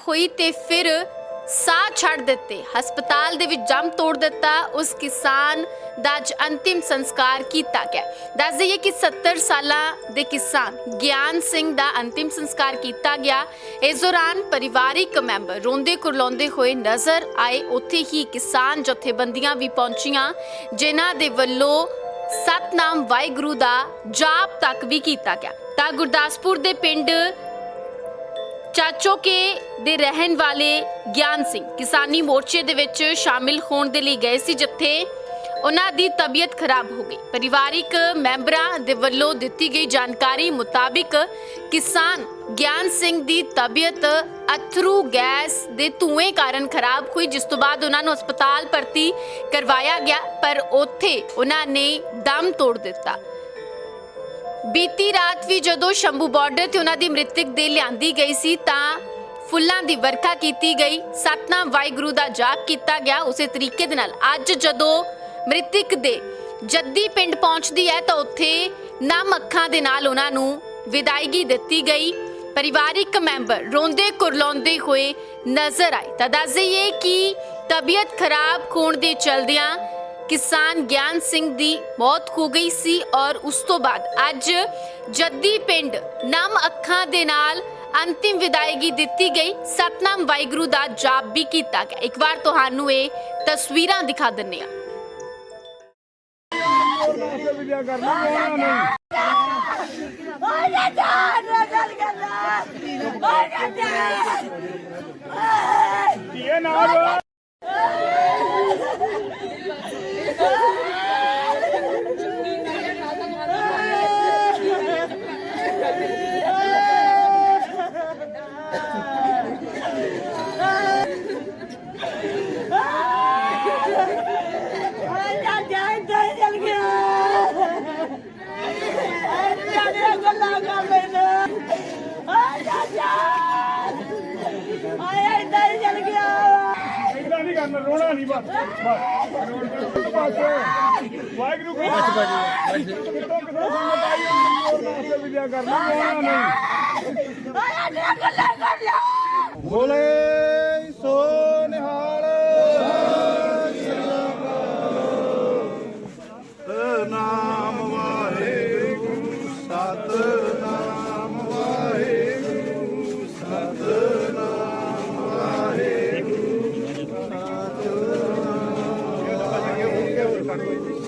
ਹੋਈ ਤੇ ਫਿਰ ਸਾਹ ਛੱਡ ਦਿੱਤੇ। ਹਸਪਤਾਲ ਦੇ ਵਿੱਚ ਜੰਮ ਤੋੜ ਦਿੱਤਾ। ਉਸ ਕਿਸਾਨ ਦਾ ਅੱਜ ਅੰਤਿਮ ਸੰਸਕਾਰ ਕੀਤਾ ਗਿਆ। ਦੱਸ ਦਈਏ ਕਿ 70 ਸਾਲਾਂ ਦੇ ਕਿਸਾਨ ਗਿਆਨ ਸਿੰਘ ਦਾ ਅੰਤਿਮ ਸੰਸਕਾਰ ਕੀਤਾ ਗਿਆ। ਇਸ ਦੌਰਾਨ ਪਰਿਵਾਰਿਕ ਮੈਂਬਰ ਰੋਂਦੇ ਕੁਰਲਾਉਂਦੇ ਹੋਏ ਨਜ਼ਰ ਆਏ। ਉੱਥੇ ਹੀ ਕਿਸਾਨ ਜਥੇਬੰਦੀਆਂ ਵੀ ਪਹੁੰਚੀਆਂ, ਜਿਨ੍ਹਾਂ ਦੇ ਵੱਲੋਂ ਸਤਨਾਮ ਵਾਹਿਗੁਰੂ ਦਾ ਜਾਪ ਤੱਕ ਵੀ ਕੀਤਾ ਗਿਆ। ਤਾਂ ਗੁਰਦਾਸਪੁਰ ਦੇ ਪਿੰਡ ਚਾਚੋਕੇ ਦੇ ਰਹਿਣ ਵਾਲੇ ਗਿਆਨ ਸਿੰਘ ਕਿਸਾਨੀ ਮੋਰਚੇ ਦੇ ਵਿੱਚ ਸ਼ਾਮਿਲ ਹੋਣ ਦੇ ਲਈ ਗਏ ਸੀ ਜਿੱਥੇ ਉਹਨਾਂ ਦੀ ਤਬੀਅਤ ਖਰਾਬ ਹੋ ਗਈ। ਪਰਿਵਾਰਿਕ ਮੈਂਬਰਾਂ ਦੇ ਵੱਲੋਂ ਦਿੱਤੀ ਗਈ ਜਾਣਕਾਰੀ ਮੁਤਾਬਿਕ ਕਿਸਾਨ ਗਿਆਨ ਸਿੰਘ ਦੀ ਤਬੀਅਤ ਅਥਰੂ ਗੈਸ ਦੇ ਧੂਏ ਕਾਰਨ ਖਰਾਬ ਹੋਈ, ਜਿਸ ਤੋਂ ਬਾਅਦ ਉਹਨਾਂ ਨੂੰ ਹਸਪਤਾਲ ਭਰਤੀ ਕਰਵਾਇਆ ਗਿਆ, ਪਰ ਉੱਥੇ ਉਹਨਾਂ ਨੇ ਦਮ ਤੋੜ ਦਿੱਤਾ। ਬੀਤੀ ਰਾਤ ਵੀ ਜਦੋਂ ਸ਼ੰਭੂ ਬਾਰਡਰ ਤੇ ਉਹਨਾਂ ਦੀ ਮ੍ਰਿਤਕ ਦੇ ਲਿਆਂਦੀ ਗਈ ਸੀ ਤਾਂ ਫੁੱਲਾਂ ਦੀ ਵਰਖਾ ਕੀਤੀ ਗਈ। ਸਤਨਾਮ ਵਾਹਿਗੁਰੂ ਦਾ ਜਾਪ ਕੀਤਾ ਗਿਆ। ਉਸੇ ਤਰੀਕੇ ਦੇ ਨਾਲ ਅੱਜ ਜਦੋਂ ਮ੍ਰਿਤਕ ਦੇ ਜੱਦੀ ਪਿੰਡ ਪਹੁੰਚਦੀ ਹੈ ਤਾਂ ਉੱਥੇ ਨਮ ਅੱਖਾਂ ਦੇ ਨਾਲ ਉਹਨਾਂ ਨੂੰ ਵਿਦਾਇਗੀ ਦਿੱਤੀ ਗਈ। ਪਰਿਵਾਰਿਕ ਮੈਂਬਰ ਰੋਂਦੇ ਕੁਰਲਾਉਂਦੇ ਹੋਏ ਨਜ਼ਰ ਆਏ। ਤਾਂ ਦੱਸ ਦਈਏ ਕਿ ਤਬੀਅਤ ਖਰਾਬ ਹੋਣ ਦੇ ਚਲਦਿਆਂ ਕਿਸਾਨ ਗਿਆਨ ਸਿੰਘ ਦੀ ਮੌਤ ਹੋ ਗਈ ਸੀ ਔਰ ਉਸ ਤੋਂ ਬਾਅਦ ਅੱਜ ਜੱਦੀ ਪਿੰਡ ਨਮ ਅੱਖਾਂ ਦੇ ਨਾਲ ਅੰਤਿਮ ਵਿਦਾਇਗੀ ਦਿੱਤੀ ਗਈ। ਸਤਨਾਮ ਵਾਹਿਗੁਰੂ ਦਾ ਜਾਪ ਵੀ ਕੀਤਾ ਗਿਆ। ਇੱਕ ਵਾਰ ਤੁਹਾਨੂੰ ਇਹ ਤਸਵੀਰਾਂ ਦਿਖਾ ਦਿੰਨੇ ਆ ਵਿਦਿਆ ਕਰਨਾ ਉਹਨਾਂ ਨਹੀਂ ਓਏ ਜਾਨ ਰਗਲ ਗੱਲਾ ਓਏ ਜਾਨ ਇਹ ਨਾਲ ਓਏ ਜਾਨ ਜਾਨ ਚਲ ਗਿਆ ਓਏ ਜਾਨ ਗੱਲਾ ਕਰ ਲੈਣਾ ਓਏ ਜਾਨ ਓਏ ਜਾਨ ਚਲ ਗਿਆ ਇਦਾਂ ਨਹੀਂ ਕਰਨਾ ਰੋਣਾ ਨਹੀਂ ਬਸ ਵਾਹਿਗੁਰੂ ਕੋ ਕਿਤੋਂ ਕਿਤੋਂ ਸੰਗਤ ਆਈ ਵਿਦਿਆ ਕਰਨਾ ਨਹੀਂ ਬੋਲੇ।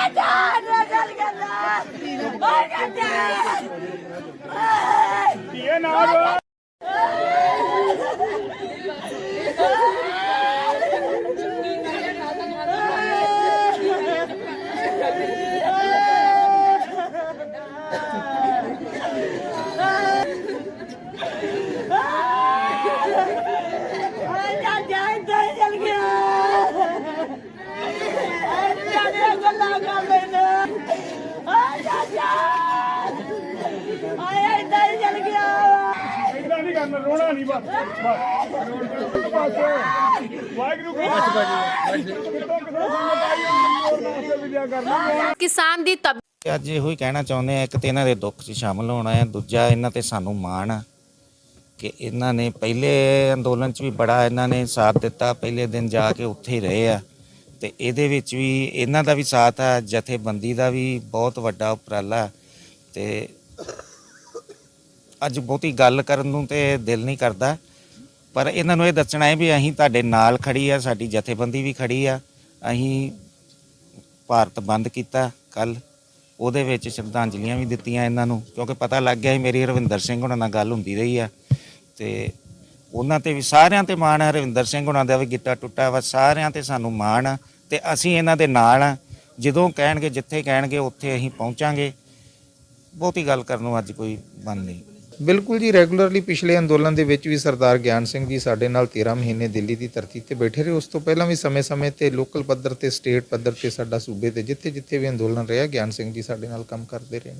ਗੱਲਾ ਓਏ ਜਾਨ ਇਹ ਨਾਲ ਓਏ ਜਾਨ ਜਾਨ ਚਲ ਗਿਆ ਓਏ ਜਾਨ ਗੱਲਾ ਕਰ ਲੈਣਾ ਓਏ ਜਾਨ ਓਏ ਜਾਨ ਚਲ ਗਿਆ ਇਦਾਂ ਨਹੀਂ ਕਰਨਾ ਰੋਣਾ ਨਹੀਂ ਬਸ ਬਸ ਵਾਹਿਗੁਰੂ ਕੋ ਬਸ ਬਸ ਕਿਤੋਂ ਕਿਤੋਂ ਸੰਗਤ ਆਈ ਹੋਰ ਵਾਸਤੇ ਵਿਦਿਆ ਕਰਨਾ ਕਿਸਾਨ ਦੀ ਤਬੀਅਤ ਅੱਜ ਇਹੋ ਹੀ ਕਹਿਣਾ ਚਾਹੁੰਦੇ ਆ, ਇੱਕ ਤੇ ਇਹਨਾਂ ਦੇ ਦੁੱਖ 'ਚ ਸ਼ਾਮਲ ਹੋਣਾ ਹੈ, ਦੂਜਾ ਇਹਨਾਂ ਤੇ ਸਾਨੂੰ ਮਾਣ ਆ ਕਿ ਇਹਨਾਂ ਨੇ ਪਹਿਲੇ ਅੰਦੋਲਨ 'ਚ ਵੀ ਬੜਾ ਇਹਨਾਂ ਨੇ ਸਾਥ ਦਿੱਤਾ, ਪਹਿਲੇ ਦਿਨ ਜਾ ਕੇ ਉੱਥੇ ਹੀ ਰਹੇ ਆ। ਤੇ ਇਹਦੇ ਵਿੱਚ ਵੀ ਇਹਨਾਂ ਦਾ ਵੀ ਸਾਥ ਆ, ਜਥੇਬੰਦੀ ਦਾ ਵੀ ਬਹੁਤ ਵੱਡਾ ਉਪਰਾਲਾ। ਤੇ ਅੱਜ ਬਹੁਤੀ ਗੱਲ ਕਰਨ ਨੂੰ ਤੇ ਦਿਲ ਨਹੀਂ ਕਰਦਾ। ਪਰ ਇਹਨਾਂ ਨੂੰ ਇਹ ਦੱਸਣਾ ਹੈ ਵੀ ਅਸੀਂ ਤੁਹਾਡੇ ਨਾਲ ਖੜੀ ਆ, ਸਾਡੀ ਜਥੇਬੰਦੀ ਵੀ ਖੜੀ ਆ। ਅਸੀਂ ਭਾਰਤ ਬੰਦ ਕੀਤਾ ਕੱਲ ਉਹਦੇ ਵਿੱਚ ਸ਼ਰਧਾਂਜਲੀਆਂ ਵੀ ਦਿੱਤੀਆਂ ਇਹਨਾਂ ਨੂੰ। ਕਿਉਂਕਿ ਪਤਾ ਲੱਗ ਗਿਆ ਸੀ ਮੇਰੀ ਰਵਿੰਦਰ ਸਿੰਘ ਹੁਣਾਂ ਨਾਲ ਗੱਲ ਹੁੰਦੀ ਰਹੀ ਆ। ਤੇ ਉਹਨਾਂ ਤੇ ਵੀ, ਸਾਰਿਆਂ ਤੇ ਮਾਣ ਹੈ ਹਰਵਿੰਦਰ ਸਿੰਘ ਉਹਨਾਂ ਦਾ ਵੀ ਗਿੱਟਾ ਟੁੱਟਾ ਵਾ, ਸਾਰਿਆਂ ਤੇ ਸਾਨੂੰ ਮਾਣ ਆ ਤੇ ਅਸੀਂ ਇਹਨਾਂ ਦੇ ਨਾਲ ਆ। ਜਦੋਂ ਕਹਿਣਗੇ, ਜਿੱਥੇ ਕਹਿਣਗੇ, ਉੱਥੇ ਅਸੀਂ ਪਹੁੰਚਾਂਗੇ। ਬਹੁਤੀ ਗੱਲ ਕਰਨ ਨੂੰ ਅੱਜ ਕੋਈ ਬੰਦ ਨਹੀਂ। ਬਿਲਕੁਲ ਜੀ, ਰੈਗੂਲਰਲੀ ਪਿਛਲੇ ਅੰਦੋਲਨ ਦੇ ਵਿੱਚ ਵੀ ਸਰਦਾਰ ਗਿਆਨ ਸਿੰਘ ਜੀ ਸਾਡੇ ਨਾਲ 13 ਮਹੀਨੇ ਦਿੱਲੀ ਦੀ ਧਰਤੀ ਤੇ ਬੈਠੇ ਰਹੇ। ਉਸ ਤੋਂ ਪਹਿਲਾਂ ਵੀ ਸਮੇਂ-ਸਮੇਂ ਤੇ ਲੋਕਲ ਪੱਧਰ ਤੇ, ਸਟੇਟ ਪੱਧਰ ਤੇ ਸਾਡਾ ਸੂਬੇ ਤੇ ਜਿੱਥੇ-ਜਿੱਥੇ ਵੀ ਅੰਦੋਲਨ ਰਿਹਾ, ਗਿਆਨ ਸਿੰਘ ਜੀ ਸਾਡੇ ਨਾਲ ਕੰਮ ਕਰਦੇ ਰਹੇ ਨੇ।